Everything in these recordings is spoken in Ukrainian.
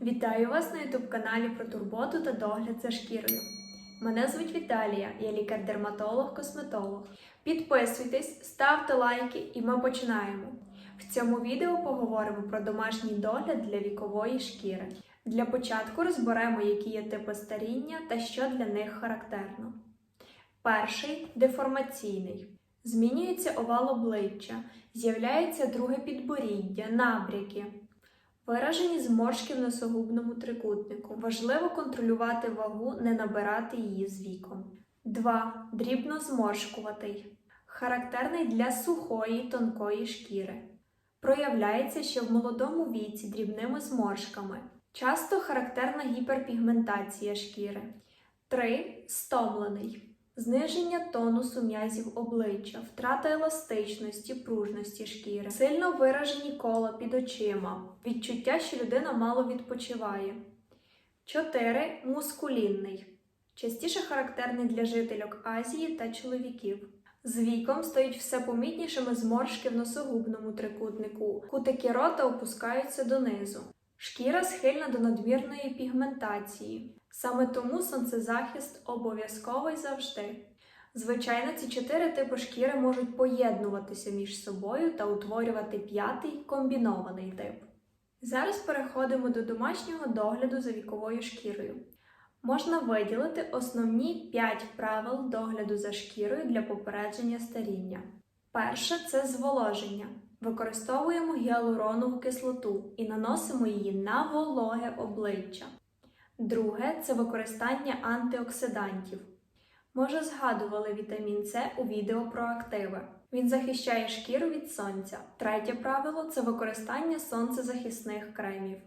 Вітаю вас на ютуб-каналі про турботу та догляд за шкірою. Мене звуть Віталія, я лікар-дерматолог-косметолог. Підписуйтесь, ставте лайки, і ми починаємо. В цьому відео поговоримо про домашній догляд для вікової шкіри. Для початку розберемо, які є типи старіння та що для них характерно. Перший деформаційний. Змінюється овал обличчя, з'являється друге підборіддя, набряки. Виражені зморшки в носогубному трикутнику. Важливо контролювати вагу, не набирати її з віком. 2. Дрібно зморшкуватий. Характерний для сухої тонкої шкіри. Проявляється ще в молодому віці дрібними зморшками. Часто характерна гіперпігментація шкіри. 3. Стомлений. Зниження тонусу м'язів обличчя, втрата еластичності, пружності шкіри, сильно виражені кола під очима, відчуття, що людина мало відпочиває. 4. Мускулінний. Частіше характерний для жительок Азії та чоловіків. З віком стають все помітнішими зморшки в носогубному трикутнику, кутики рота опускаються донизу. Шкіра схильна до надмірної пігментації. Саме тому сонцезахист обов'язковий завжди. Звичайно, ці чотири типи шкіри можуть поєднуватися між собою та утворювати п'ятий комбінований тип. Зараз переходимо до домашнього догляду за віковою шкірою. Можна виділити основні 5 правил догляду за шкірою для попередження старіння. Перше це зволоження. Використовуємо гіалуронову кислоту і наносимо її на вологе обличчя. Друге це використання антиоксидантів. Може, згадували вітамін С у відео про активи. Він захищає шкіру від сонця. Третє правило це використання сонцезахисних кремів.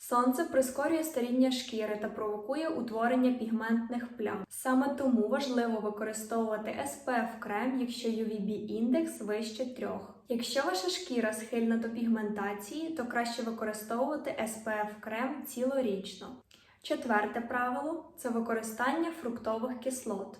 Сонце прискорює старіння шкіри та провокує утворення пігментних плям. Саме тому важливо використовувати SPF крем, якщо UVB індекс вище 3. Якщо ваша шкіра схильна до пігментації, то краще використовувати SPF крем цілорічно. Четверте правило це використання фруктових кислот.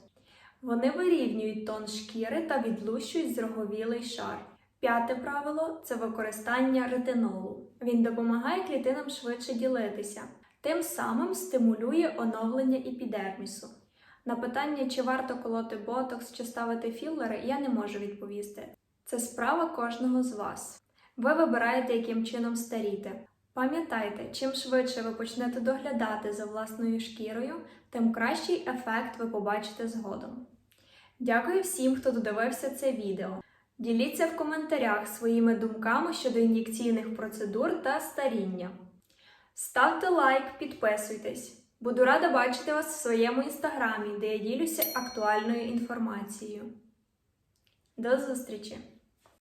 Вони вирівнюють тон шкіри та відлущують зроговілий шар. П'яте правило це використання ретинолу. Він допомагає клітинам швидше ділитися, тим самим стимулює оновлення епідермісу. На питання, чи варто колоти ботокс чи ставити філери, я не можу відповісти. Це справа кожного з вас. Ви вибираєте, яким чином старіти. Пам'ятайте, чим швидше ви почнете доглядати за власною шкірою, тим кращий ефект ви побачите згодом. Дякую всім, хто додивився це відео. Діліться в коментарях своїми думками щодо ін'єкційних процедур та старіння. Ставте лайк, підписуйтесь. Буду рада бачити вас в своєму інстаграмі, де я ділюся актуальною інформацією. До зустрічі!